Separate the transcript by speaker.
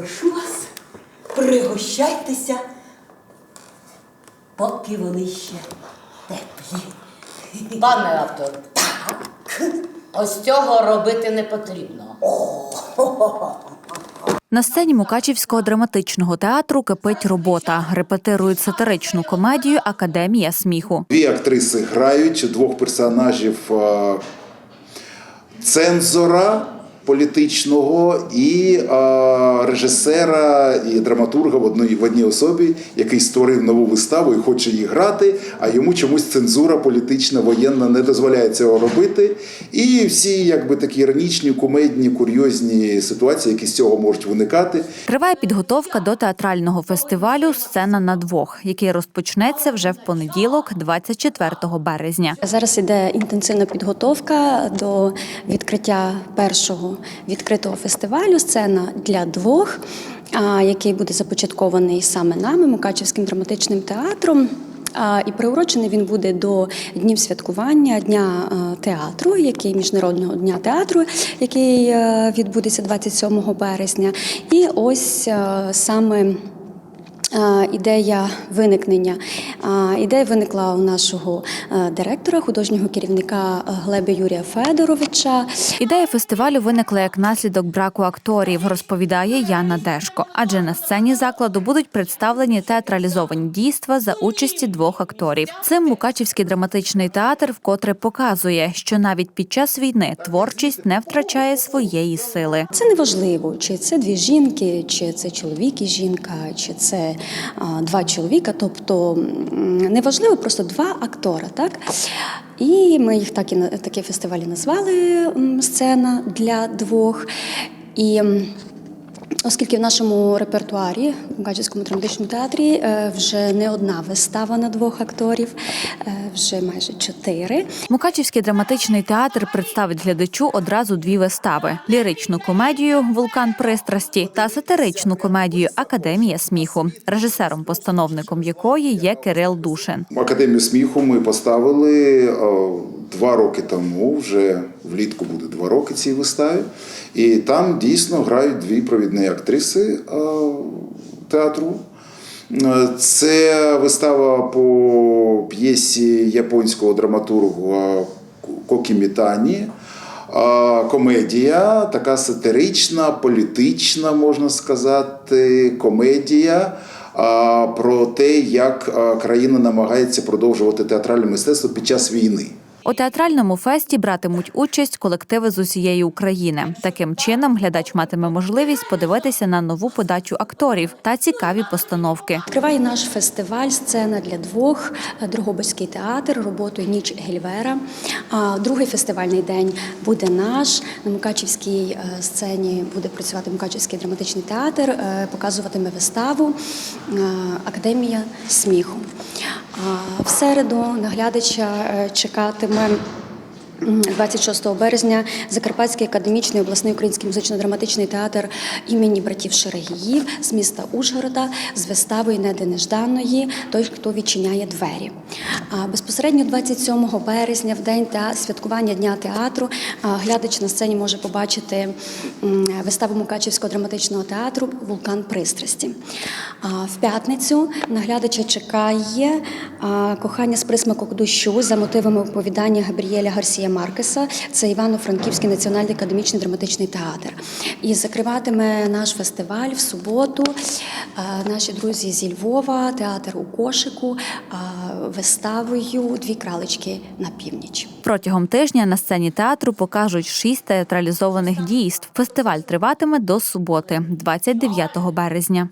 Speaker 1: прошу вас, пригощайтеся, поки вони ще теплі.
Speaker 2: Пане автор, ось цього робити не потрібно.
Speaker 3: На сцені Мукачівського драматичного театру кипить робота. Репетирують сатиричну комедію Академія сміху.
Speaker 4: Дві актриси грають двох персонажів е, цензора політичного і е, режисера і драматурга в одній в одній особі, який створив нову виставу і хоче її грати, а йому чомусь цензура політична, воєнна не дозволяє цього робити. І всі якби такі іронічні, кумедні, курйозні ситуації, які з цього можуть виникати.
Speaker 3: Триває підготовка до театрального фестивалю Сцена на двох, який розпочнеться вже в понеділок, 24 березня.
Speaker 5: Зараз іде інтенсивна підготовка до відкриття першого відкритого фестивалю Сцена для двох, а, який буде започаткований саме нами, Мукачівським драматичним театром. І приурочений він буде до днів святкування Дня театру, який міжнародного дня театру, який е, відбудеться 27 березня. І ось е, саме. Е, Ідея виникнення. Ідея виникла у нашого е, директора, художнього керівника е, Глеба Юрія Федоровича.
Speaker 3: Ідея фестивалю виникла як наслідок браку акторів, розповідає Яна Дешко. Адже на сцені закладу будуть представлені театралізовані дійства за участі двох акторів. Цим Мукачівський драматичний театр вкотре показує, що навіть під час війни творчість не втрачає своєї сили.
Speaker 5: Це не важливо, чи це дві жінки, чи це чоловік і жінка, чи це а, два чоловіка. Тобто неважливо, просто два актора, так? І ми їх так і такі фестивалі назвали сцена для двох. І Оскільки в нашому репертуарі в Мукачівському драматичному театрі е, вже не одна вистава на двох акторів, е, вже майже чотири.
Speaker 3: Мукачівський драматичний театр представить глядачу одразу дві вистави: ліричну комедію Вулкан пристрасті та сатиричну комедію Академія сміху, режисером-постановником якої є Кирил Душин.
Speaker 4: Академію сміху ми поставили е, два роки тому, вже влітку буде два роки цій виставі. І там дійсно грають дві провідні актриси е, театру. Е, Це вистава по п'єсі японського драматурга Кокі Мітані. А, Комедія, така сатирична, політична, можна сказати, комедія про те, як країна намагається продовжувати театральне мистецтво під час війни.
Speaker 3: У театральному фесті братимуть участь колективи з усієї України. Таким чином, глядач матиме можливість подивитися на нову подачу акторів та цікаві постановки.
Speaker 5: Відкриває наш фестиваль Сцена для двох, Дрогобицький театр, роботою Ніч Гельвера. А Другий фестивальний день буде наш. На Мукачівській е, сцені буде працювати Мукачівський драматичний театр, е, показуватиме виставу е, Академія сміху. В середу наглядача е, чекатиме. М, 26 березня Закарпатський академічний обласний український музично-драматичний театр імені братів Шерегіїв з міста Ужгорода з виставою «Неде нежданої той, хто відчиняє двері. А безпосередньо 27 березня, в день святкування дня театру, глядач на сцені може побачити виставу Мукачівського драматичного театру Вулкан пристрасті. А в п'ятницю наглядача чекає кохання з присмаком дощу за мотивами оповідання Габріеля Гарсія Маркеса. Це Івано-Франківський національний академічний драматичний театр. І закриватиме наш фестиваль в суботу. Наші друзі зі Львова, театр у кошику, виставою Дві кралечки на північ.
Speaker 3: Протягом тижня на сцені театру покажуть шість театралізованих дійств. Фестиваль триватиме до суботи, 29 березня.